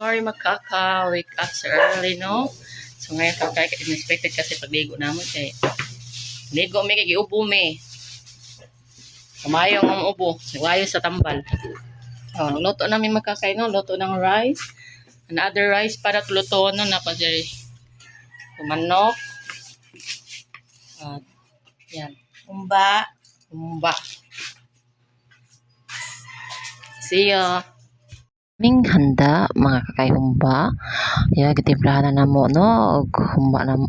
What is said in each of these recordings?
Sorry makaka, wake up so early, no? So ngayon kakay, unexpected kasi pagligo naman kay ligo mi kay giubo mi. Kumayo ang ubo, nagwayo sa tambal. Oh, luto namin magkakay, no? Luto ng rice. Another rice para luto, no? Na pa diri. Manok. At, yan. Kumba. Umba. See ya. Ming handa mga kakayhumba. Ya gitimplahan na namo no og humba na ang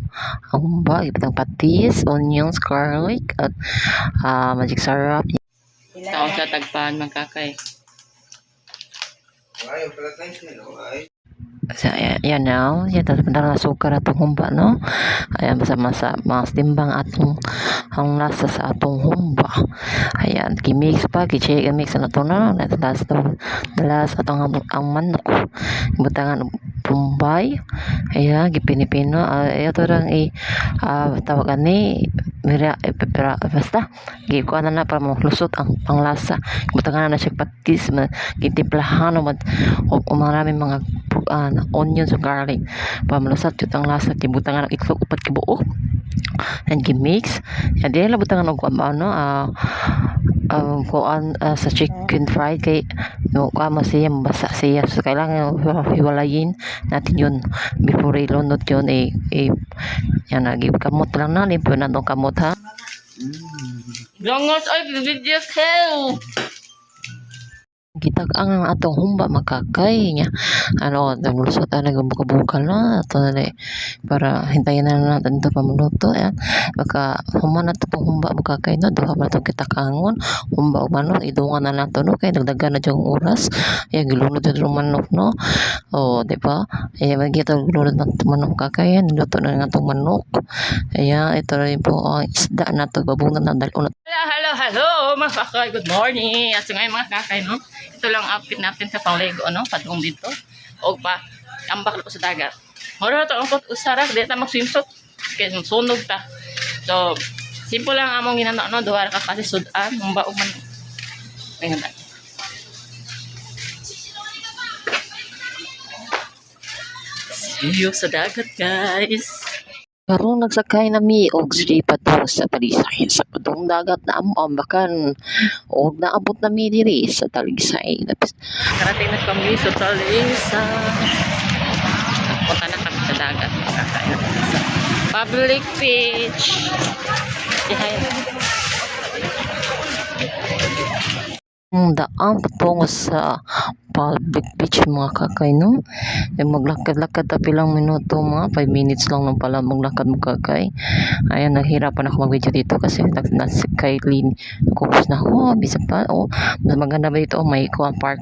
humba ibutang patis, onions, garlic at ah, magic syrup. Taon sa tagpan mga kakay. Yan now. Yan, punta na sukar atong humba, no? Ayan, masa-masa, mas timbang atong ang lasa sa atong humba. Ayan, kimix pa, kiche, mix na ito na. Last, last atong ang, ang manok. Butangan pumbay. Ayan, gipinipino. Uh, ito lang i tawagan ni Mira, pero basta, giko na na para malusot ang panglasa. Butangan na siya patis, gitimplahan, o, o, o maraming mga uh, onions o garlic para malusot yun ang lasa. Tibutangan ng itlog upat kibuo. And gimix. Yan, di lang butangan ng ano, ah, um, kuan ah, sa chicken fried kay no kamo siya basa siya so kailangan hiwalayin natin yun before ilunod yun eh, eh yan nagi kamot lang na limpo na tong kamot ha Langos ay video hell kita ang atong humba makakay niya. Ano ang lusot na nagbuka-buka na ato na para hintayin na natin ito pamuluto yan baka human na itong humba makakay no duha pa itong kita kangon humba o manok idungan na ito no? Kaya dagdagan na dyan ang oras. Yan gilunod yung manok no o di ba? Ayan magiging ito gilunod ng manok kakay yan niluto na nga itong manok. Ayan ito rin po ang isda na ito. Babungan na unat hello hello hello mga kakay. Good morning. At so ngayon mga kakay no? Ito lang outfit natin sa panglego ano padung dito. O pa ambak po sa dagat. Moro to ang pot usara di ta mag swimsuit kay sunog ta. So simple lang among ginana no? Duha ka kasi sudan mong baog man ayun you sa dagat guys Karong nagsakay na mi og pa to sa talisay sa padong dagat na amo ambakan og naabot na mi diri sa talisay. Karating na kami sa talisay. Punta na kami sa dagat. Kakain na kami sa public beach. Dihay. Ang daan patungo sa public beach mga kakay no? Eh, maglakad-lakad ta pilang minuto mga 5 minutes lang nung pala maglakad mo kakay. Ayan naghirapan ako mag-video dito kasi nasa kay Lin nakupos na oh bisa pa oh. Maganda ba dito? Oh, may kuha park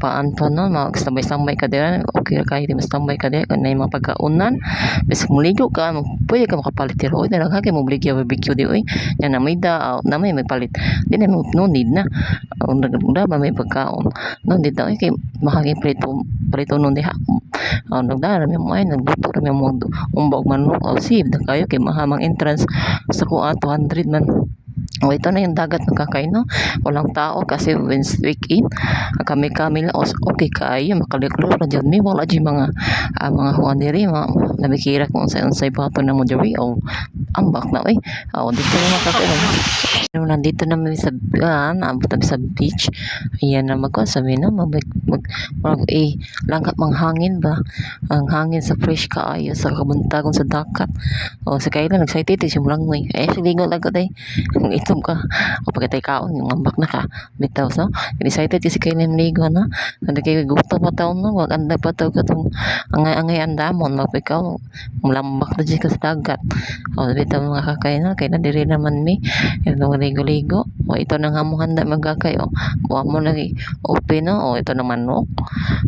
paan pa no? Mag tambay-tambay ka dira okay ra kayo di mas tambay ka dira na yung mga pagkaunan bis muligo ka pwede ka makapalit dira oy dala kay mo bligya barbecue di oy yan na may da na may may palit. Di na no need na. Ang nagda may pagkaon. No di daw kay mahaging prito prito nun diha oh nagdara mi mo ay nagbuto ra mi mo umbog manok oh save na kayo kay mahamang entrance sa kuha 200 man Oh, ito na yung dagat ng kakay, no? Walang tao kasi Wednesday weekend. Kami kami lang, okay kayo, makaliklor na dyan. May wala dyan mga, ah, mga huwan diri, mga nabikira kung sa unsay bato na mo diri. Oh, ambak na, eh. Oh, dito na kakay. Pero nandito naman sa, ah, naabot namin sa beach. Ayan na magkuhan, sabi na, mag, mag, mag, eh, langkat mang hangin ba? Ang hangin sa fresh kaayo, sa kabuntagon sa dakat. Oh, sa kailan, excited, eh, simulang mo, eh. Eh, silingo lang ko, eh kung itom ka o pagkatay kaon yung ambak na ka bitaw so excited kasi na ligo no kada kayo gusto pa taon no wag anda pa taw katong angay angay andamon magpikaw mulambak na dyan ka sa dagat o bitaw mga kakay no kay na diri naman mi yung ligo-ligo o ito nang hamong handa magkakay o. Wa mo lagi open no o. Ito naman no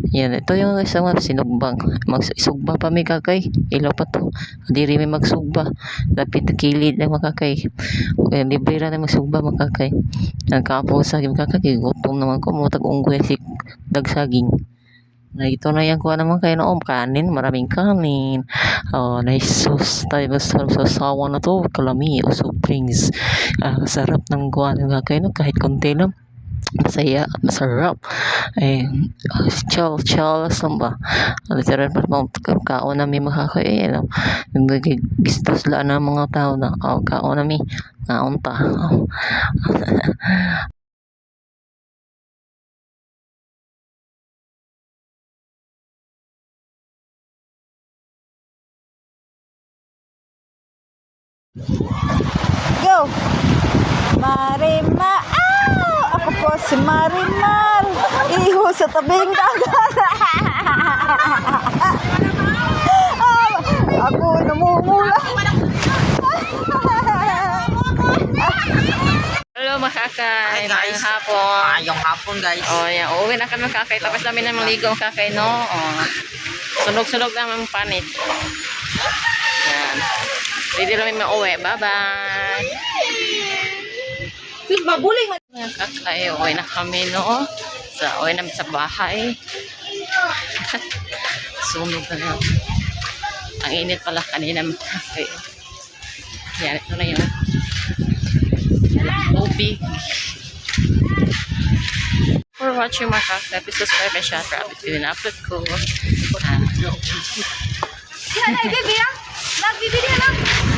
yan ito yung isang mga sinugbang magsugba pa mi kakay. Ilaw pa to. Diri mi magsugba. Lapit kilid na makakay. Okay, libre ra na magsugba makakay. Nagkaapo sa gim kakay gutom naman ko. Mo tag unggoy si dagsaging. Na ito na yan kuha naman kayo noong kanin, maraming kanin. Oh, nice sauce tayo sa sawa na to, kalami o soft drinks. Ah, sarap ng kuha ng kakay no, kahit konti lang. masaya at masarap. Eh, chill, chill lang ba? Literal pa mga kaon na may makakain. Ano? Gusto sila ng mga tao na oh, kaon na may naunta. Oh. Go! Marima! Ah! Ako po si Marimar! Iho sa tabing dagat! Ah! Ako namumula! Hello Hi, guys. magandang hapon. Ayong hapon guys. Oh, yan. Uuwi na kami kakay. Tapos namin na maligo kakay, no? Oh. Sunog-sunog na ang panit. Yan. Pwede namin mauwi. Bye-bye. Mabuling! Mga kakay, uwi na kami, no? Sa, uwi namin sa bahay. Sunog na lang. Ang init pala kanina mga kakay. Yan, ito na yun. Tubig. For watching mga kakay, please subscribe and share for updates din upload ko. Ah. Yan ay, baby ah! Nagbibili na!